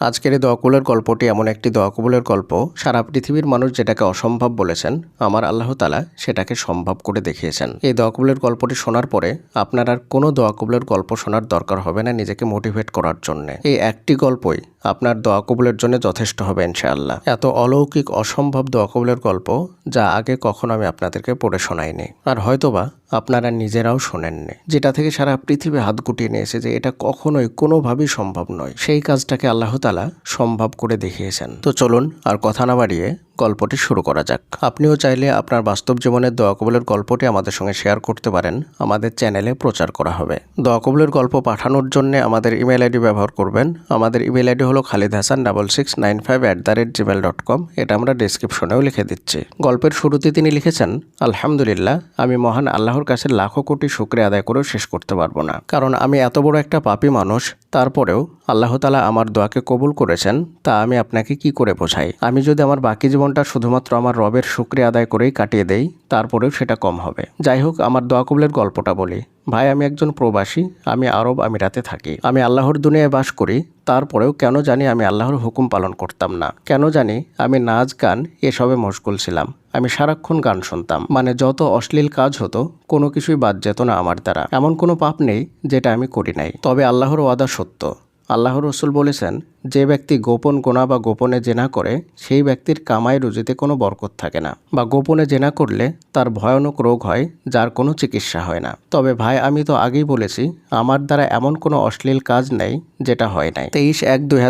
আজকের এই দোয়াকুলের গল্পটি এমন একটি দোয়াকুলের গল্প। সারা পৃথিবীর মানুষ যেটাকে অসম্ভব বলেছেন, আমার আল্লাহ তালা সেটাকে সম্ভব করে দেখিয়েছেন। এই দোয়াকুলের গল্পটি শোনার পরে আপনার আর কোনো দোয়াকুলের গল্প শোনার দরকার হবে না নিজেকে মোটিভেট করার জন্য। এই একটি গল্পই আপনার দোয়া কবুলের জন্য যথেষ্ট হবে ইনশাআল্লাহ। এত অলৌকিক, অসম্ভব দোয়া কবুলের গল্প যা আগে কখনো আমি আপনাদেরকে পড়ে শোনাইনি। আর হয়তোবা আপনারা নিজেরাও শোনেননি। যেটা থেকে সারা পৃথিবী হাত গুটিয়ে নিয়েছে যে এটা কখনোই কোনোভাবেই সম্ভব নয়। সেই কাজটাকে আল্লাহ তালা সম্ভব করে দেখিয়েছেন। তো চলুন আর কথা না বাড়িয়ে গল্পটি শুরু করা যাক। আপনিও চাইলে আপনার বাস্তব জীবনের দোয়া কবুলের গল্পটি আমাদের সঙ্গে শেয়ার করতে পারেন। আমাদের চ্যানেলে প্রচার করা হবে। দোয়া কবুলের গল্প পাঠানোর জন্য আমাদের ইমেল আইডি ব্যবহার করবেন। আমাদের ইমেল আইডি হলো Khalid Hasan double six nine five at the rate Gmail dot com. এটা আমরা ডিসক্রিপশনেও লিখে দিচ্ছি। গল্পের শুরুতে তিনি লিখেছেন, আলহামদুলিল্লাহ, আমি মহান আল্লাহর কাছে লাখো কোটি শুক্রিয়া আদায় করেও শেষ করতে পারব না। কারণ আমি এত বড় একটা পাপী মানুষ তারপরেও আল্লাহ তালা আমার দোয়াকে কবুল করেছেন, তা আমি আপনাকে কি করে বোঝাই? আমি যদি আমার বাকি জীবনটা শুধুমাত্র আমার রবের শুক্রিয়া আদায় করেই কাটিয়ে দেই, তারপরেও সেটা কম হবে। যাই হোক, আমার দোয়া কবুলের গল্পটা বলি। ভাই, আমি একজন প্রবাসী, আমি আরব আমিরাতে থাকি। আমি আল্লাহর দুনিয়ায় বাস করি, তারপরেও কেন জানি আমি আল্লাহর হুকুম পালন করতাম না। কেন জানি আমি নাচ গান এসবে মশগুল ছিলাম। আমি সারাক্ষণ গান শুনতাম। মানে যত অশ্লীল কাজ হতো, কোনো কিছুই বাদ যেত না আমার দ্বারা। এমন কোনো পাপ নেই, যেটা আমি করি নাই। তবে আল্লাহর ওয়াদা সত্য। আল্লাহ রসুল বলেছেন, যে ব্যক্তি গোপন গোনা বা গোপনে জেনা করে, সেই ব্যক্তির কামাই রুজিতে কোনো বরকত থাকে না বা গোপনে জেনা করলে তার ভয়ানক রোগ হয়, যার কোনো চিকিৎসা হয় না। তবে ভাই, আমি তো আগেই বলেছি, আমার দ্বারা এমন কোনো অশ্লীল কাজ নেই, যেটা হয় নাই। তেইশ এক দুই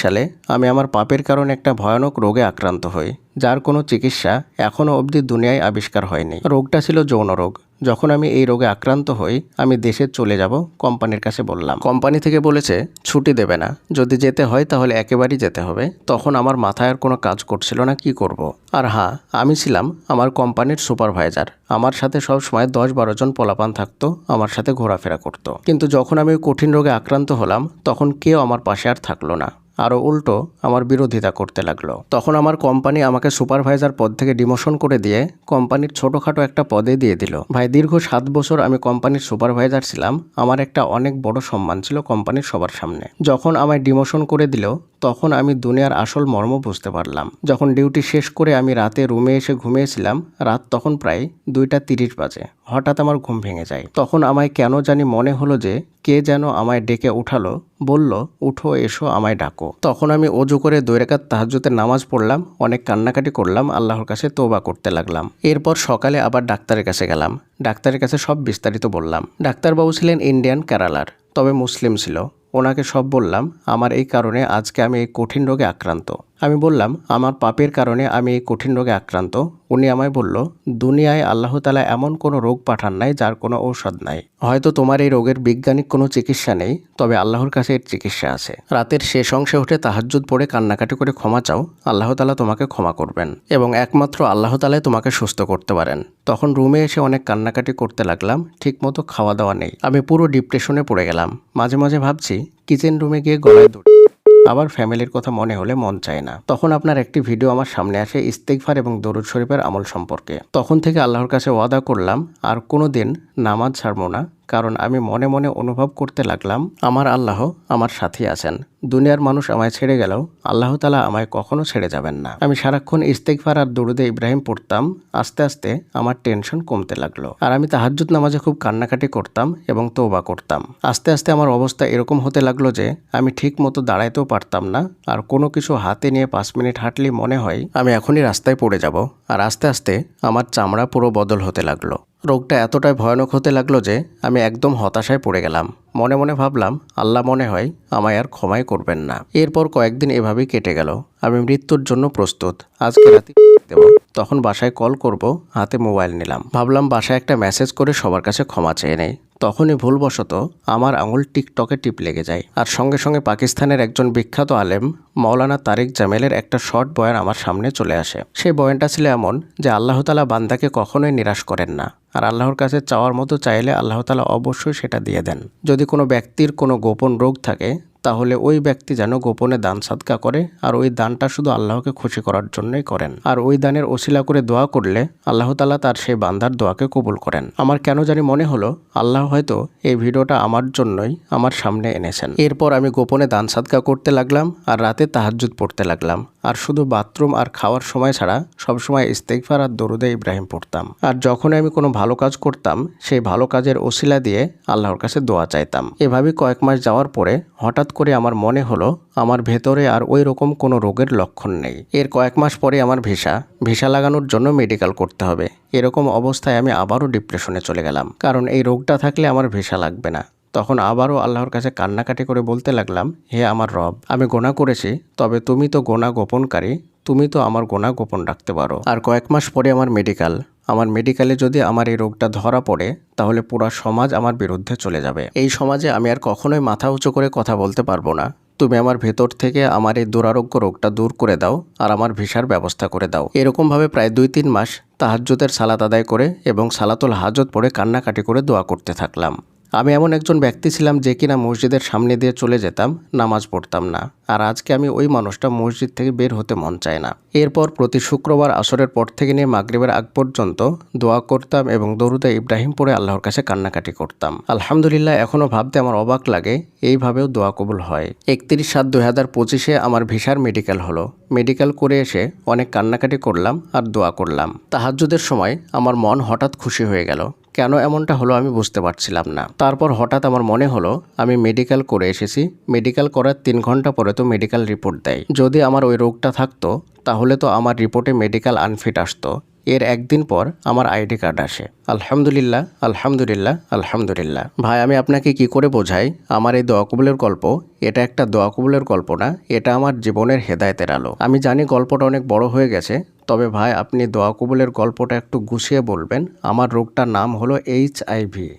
সালে আমি আমার পাপের কারণে একটা ভয়ানক রোগে আক্রান্ত হই, যার কোনো চিকিৎসা এখনও অবধি দুনিয়ায় আবিষ্কার হয়নি। রোগটা ছিল যৌন রোগ। যখন আমি এই রোগে আক্রান্ত হই, আমি দেশে চলে যাব, কোম্পানির কাছে বললাম। কোম্পানি থেকে বলেছে, ছুটি দেবে না। যদি যেতে হয়, তাহলে একেবারেই যেতে হবে। তখন আমার মাথায় আর কোনো কাজ করছিল না, কি করব। আর হ্যাঁ আমি ছিলাম আমার কোম্পানির সুপারভাইজার। আমার সাথে সব সময় দশ বারো জন পোলাপান থাকতো, আমার সাথে ঘোরাফেরা করতো। কিন্তু যখন আমি কঠিন রোগে আক্রান্ত হলাম, তখন কেউ আমার পাশে আর থাকল না। আরও উল্টো আমার বিরোধিতা করতে লাগল। তখন আমার কোম্পানি আমাকে সুপারভাইজার পদ থেকে ডিমোশন করে দিয়ে কোম্পানির ছোটোখাটো একটা পদে দিয়ে দিল। ভাই, দীর্ঘ সাত বছর আমি কোম্পানির সুপারভাইজার ছিলাম। আমার একটা অনেক বড় সম্মান ছিল কোম্পানির সবার সামনে। যখন আমায় ডিমোশন করে দিল, তখন আমি দুনিয়ার আসল মর্ম বুঝতে পারলাম। যখন ডিউটি শেষ করে আমি রাতে রুমে এসে ঘুমিয়েছিলাম, রাত তখন প্রায় দুইটা তিরিশ বাজে। হঠাৎ আমার ঘুম ভেঙে যায়। তখন আমায় কেন জানি মনে হলো যে কে যেন আমায় ডেকে উঠালো, বলল, উঠো, এসো, আমায় ডাকো। তখন আমি অজু করে দুই রেখাত তাহাজুতে নামাজ পড়লাম, অনেক কান্নাকাটি করলাম, আল্লাহর কাছে তোবা করতে লাগলাম। এরপর সকালে আবার ডাক্তারের কাছে গেলাম। ডাক্তারের কাছে সব বিস্তারিত বললাম। ডাক্তারবাবু ছিলেন ইন্ডিয়ান কেরালার, তবে মুসলিম ছিল। ওনাকে সব বললাম, আমার এই কারণে আজকে আমি এই কঠিন রোগে আক্রান্ত। আমি বললাম, আমার পাপের কারণে আমি এই কঠিন রোগে আক্রান্ত। উনি আমায় বলল, দুনিয়ায় আল্লাহ তালা এমন কোনো রোগ পাঠান নাই যার কোনো ঔষধ নাই। হয়তো তোমার এই রোগের বৈজ্ঞানিক কোনো চিকিৎসা নেই, তবে আল্লাহর কাছে এর চিকিৎসা আছে। রাতের শেষ অংশে উঠে তাহাজ্জুদ পড়ে কান্নাকাটি করে ক্ষমা চাও, আল্লাহ তালা তোমাকে ক্ষমা করবেন এবং একমাত্র আল্লাহ তালাই তোমাকে সুস্থ করতে পারেন। তখন রুমে এসে অনেক কান্নাকাটি করতে লাগলাম, ঠিকমতো খাওয়া দাওয়া নেই। আমি পুরো ডিপ্রেশনে পড়ে গেলাম। মাঝে মাঝে ভাবছি, কিচেন রুমে গিয়ে গলায় দৌড় আবার ফ্যামিলির কথা মনে হলে মন চায় না। তখন আপনার একটি ভিডিও আমার সামনে আসে ইস্তেকফার এবং দরুদ শরীফের আমল সম্পর্কে। তখন থেকে আল্লাহর কাছে ওয়াদা করলাম, আর কোনো দিন নামাজ ছাড়বো না। কারণ আমি মনে মনে অনুভব করতে লাগলাম, আমার আল্লাহ আমার সাথী আছেন। দুনিয়ার মানুষ আমায় ছেড়ে গেলেও আল্লাহ তালা আমায় কখনো ছেড়ে যাবেন না। আমি সারাক্ষণ ইস্তেকফার আর দরুদে ইব্রাহিম পড়তাম, আস্তে আস্তে আমার টেনশন কমতে লাগল। আর আমি তাহাজ্জুদ নামাজে খুব কান্নাকাটি করতাম এবং তৌবা করতাম। আস্তে আস্তে আমার অবস্থা এরকম হতে লাগল যে, আমি ঠিক মতো দাঁড়াইতেও পারতাম না আর কোনো কিছু হাতে নিয়ে পাঁচ মিনিট হাঁটলে মনে হয়, আমি এখনই রাস্তায় পড়ে যাব। আর আস্তে আস্তে আমার চামড়া পুরো বদল হতে লাগল। রোগটা এতটাই ভয়ানক হতে লাগল যে আমি একদম হতাশায় পড়ে গেলাম। মনে মনে ভাবলাম, আল্লাহ মনে হয় আমায় আর ক্ষমাই করবেন না। এরপর কয়েকদিন এভাবেই কেটে গেল। আমি মৃত্যুর জন্য প্রস্তুত। আজকে রাতে দেব, তখন বাসায় কল করব, হাতে মোবাইল নিলাম। ভাবলাম বাসায় একটা মেসেজ করে সবার কাছে ক্ষমা চেয়ে নেই। তখনই ভুলবশত আমার আঙুল টিকটকে টিপ লেগে যায়। আর সঙ্গে সঙ্গে পাকিস্তানের একজন বিখ্যাত আলেম মৌলানা তারিক জামেলের একটা শর্ট বয়ান আমার সামনে চলে আসে। সেই বয়ানটা ছিল এমন যে আল্লাহ তালা বান্দাকে কখনোই নিরাশ করেন না। আর আল্লাহর কাছে চাওয়ার মতো চাইলে আল্লাহ তালা অবশ্যই সেটা দিয়ে দেন। যদি কোনো ব্যক্তির কোনো গোপন রোগ থাকে তাহলে ওই ব্যক্তি যেন গোপনে দান সাদকা করে, আর ওই দানটা শুধু আল্লাহকে খুশি করার জন্যই করেন। আর ওই দানের ওসিলা করে দোয়া করলে আল্লাহ তালা তার সেই বান্দার দোয়াকে কবুল করেন। আমার কেন জানি মনে হলো, আল্লাহ হয়তো এই ভিডিওটা আমার জন্যই আমার সামনে এনেছেন। এরপর আমি গোপনে দান সাদকা করতে লাগলাম, আর রাতে তাহাজ্জুদ পড়তে লাগলাম। আর শুধু বাথরুম আর খাওয়ার সময় ছাড়া সবসময় ইস্তেকফার আর দরুদে ইব্রাহিম পড়তাম। আর যখন আমি কোনো ভালো কাজ করতাম, সেই ভালো কাজের ওসিলা দিয়ে আল্লাহর কাছে দোয়া চাইতাম। এভাবে কয়েক মাস যাওয়ার পরে হঠাৎ করে আমার মনে হলো, আমার ভেতরে আর ওই রকম কোনো রোগের লক্ষণ নেই। এর কয়েক মাস পরে আমার ভিসা ভিসা লাগানোর জন্য মেডিকেল করতে হবে। এরকম অবস্থায় আমি আবারও ডিপ্রেশনে চলে গেলাম। কারণ এই রোগটা থাকলে আমার ভিসা লাগবে না। তখন আবারও আল্লাহর কাছে কান্নাকাটি করে বলতে লাগলাম, হে আমার রব, আমি গোনা করেছি, তবে তুমি তো গোনা গোপনকারী, তুমি তো আমার গোনা গোপন রাখতে পারো। আর কয়েক মাস পরে আমার মেডিকেল আমার মেডিকেলে যদি আমার এই রোগটা ধরা পড়ে, তাহলে পুরা সমাজ আমার বিরুদ্ধে চলে যাবে। এই সমাজে আমি আর কখনোই মাথা উঁচু করে কথা বলতে পারব না। তুমি আমার ভেতর থেকে আমার এই দুরারোগ্য রোগটা দূর করে দাও আর আমার ভিসার ব্যবস্থা করে দাও। এরকমভাবে প্রায় দুই তিন মাস তাহাজ্জুদের সালাত আদায় করে এবং সালাতুল হাজত পড়ে কান্নাকাটি করে দোয়া করতে থাকলাম। আমি এমন একজন ব্যক্তি ছিলাম যে কিনা মসজিদের সামনে দিয়ে চলে যেতাম, নামাজ পড়তাম না। আর আজকে আমি ওই মানুষটা মসজিদ থেকে বের হতে মন চায় না। এরপর প্রতি শুক্রবার আসরের পর থেকে নিয়ে মাগরিবের আগ পর্যন্ত দোয়া করতাম এবং দরুদে ইব্রাহিম পড়ে আল্লাহর কাছে কান্নাকাটি করতাম। আলহামদুলিল্লাহ এখনও ভাবতে আমার অবাক লাগে, এইভাবেও দোয়া কবুল হয়। একত্রিশ সাত দুই হাজার পঁচিশে আমার ভিসার মেডিকেল হলো। মেডিকেল করে এসে অনেক কান্নাকাটি করলাম আর দোয়া করলাম। তাহাজ্জুদের সময় আমার মন হঠাৎ খুশি হয়ে গেল। কেন এমনটা হলো আমি বুঝতে পারছিলাম না। তারপর হঠাৎ আমার মনে হলো, আমি মেডিকেল করে এসেছি। মেডিকেল করার তিন ঘণ্টা পরে তো মেডিকেল রিপোর্ট দেয়। যদি আমার ওই রোগটা থাকতো, তাহলে তো আমার রিপোর্টে মেডিকেল আনফিট আসতো। এর একদিন পর আমার আইডি কার্ড আসে। আলহামদুলিল্লাহ আলহামদুলিল্লাহ আলহামদুলিল্লাহ। ভাই, আমি আপনাকে কি করে বোঝাই? আমার এই দোয়া কবুলের গল্প, এটা একটা দোয়া কবুলের গল্প না, এটা আমার জীবনের হেদায়তের আলো। আমি জানি গল্পটা অনেক বড় হয়ে গেছে, তবে ভাই, আপনি দোয়া কবুলের গল্পটা একটু গুছিয়ে বলবেন। আমার রোগটার নাম হলো এইচ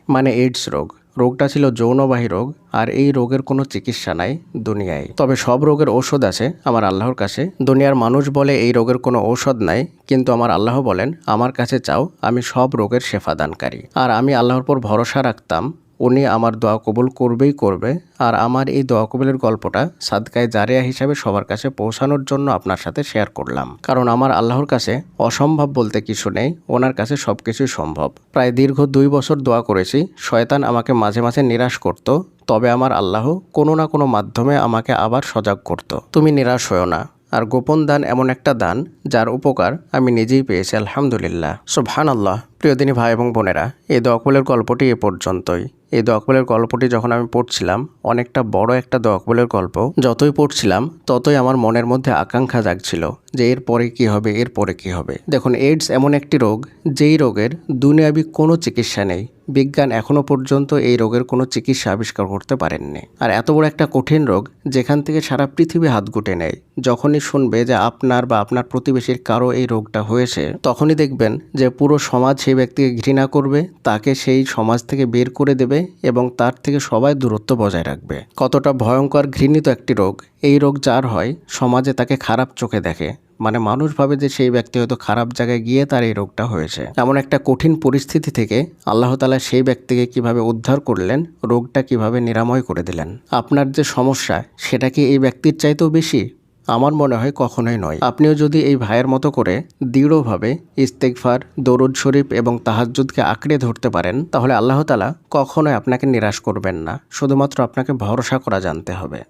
মানে এইডস রোগ। রোগটা ছিল যৌনবাহী রোগ, আর এই রোগের কোনো চিকিৎসা নাই দুনিয়ায়। তবে সব রোগের ঔষধ আছে আমার আল্লাহর কাছে। দুনিয়ার মানুষ বলে এই রোগের কোনো ঔষধ নাই, কিন্তু আমার আল্লাহ বলেন, আমার কাছে চাও, আমি সব রোগের শেফা দানকারী আর আমি আল্লাহর পর ভরসা রাখতাম উনি আমার দোয়া কবুল করবেই করবে। আর আমার এই দোয়া কবুলের গল্পটা সাদকায় জারিয়া হিসাবে সবার কাছে পৌঁছানোর জন্য আপনার সাথে শেয়ার করলাম। কারণ আমার আল্লাহর কাছে অসম্ভব বলতে কিছু নেই, ওনার কাছে সব কিছুই সম্ভব। প্রায় দীর্ঘ দুই বছর দোয়া করেছি, শয়তান আমাকে মাঝে মাঝে নিরাশ করত, তবে আমার আল্লাহ কোনো না কোনো মাধ্যমে আমাকে আবার সজাগ করত। তুমি নিরাশ হও না, আর গোপন দান এমন একটা দান, যার উপকার আমি নিজেই পেয়েছি, আলহামদুলিল্লাহ। সুবহান আল্লাহ প্রিয়দিনী ভাই এবং বোনেরা, এই দোয়াকবুলের গল্পটি এ পর্যন্তই। এই দকবলের গল্পটি যখন আমি পড়ছিলাম, অনেকটা বড় একটা দকবলের গল্প, যতই পড়ছিলাম, ততই আমার মনের মধ্যে আকাঙ্ক্ষা জাগছিল। যে এর পরে কি হবে, এর পরে কি হবে। দেখুন এইডস এমন একটি রোগ, যেই রোগের দুনিয়াবি কোনো চিকিৎসা নেই। বিজ্ঞান এখনও পর্যন্ত এই রোগের কোনো চিকিৎসা আবিষ্কার করতে পারেননি। আর এত বড় একটা কঠিন রোগ যেখান থেকে সারা পৃথিবী হাত গুটে নেয়। যখনই শুনবে যে আপনার বা আপনার প্রতিবেশীর কারও এই রোগটা হয়েছে, তখনই দেখবেন যে পুরো সমাজ সেই ব্যক্তিকে ঘৃণা করবে, তাকে সেই সমাজ থেকে বের করে দেবে এবং তার থেকে সবাই দূরত্ব বজায় রাখবে। কতটা ভয়ঙ্কর ঘৃণিত একটি রোগ এই রোগ যার হয়, সমাজে তাকে খারাপ চোখে দেখে। মানে মানুষ ভাবে যে সেই ব্যক্তি হয়তো খারাপ জায়গায় গিয়ে তার এই রোগটা হয়েছে। এমন একটা কঠিন পরিস্থিতি থেকে আল্লাহ তালা সেই ব্যক্তিকে কীভাবে উদ্ধার করলেন, রোগটা কীভাবে নিরাময় করে দিলেন? আপনার যে সমস্যা, সেটা কি এই ব্যক্তির চাইতেও বেশি? আমার মনে হয় কখনোই নয়। আপনিও যদি এই ভাইয়ের মতো করে দৃঢ়ভাবে ইস্তেকফার দরুদ শরীফ এবং তাহাজুদকে আঁকড়ে ধরতে পারেন, তাহলে আল্লাহ তালা কখনোই আপনাকে নিরাশ করবেন না। শুধুমাত্র আপনাকে ভরসা করা জানতে হবে।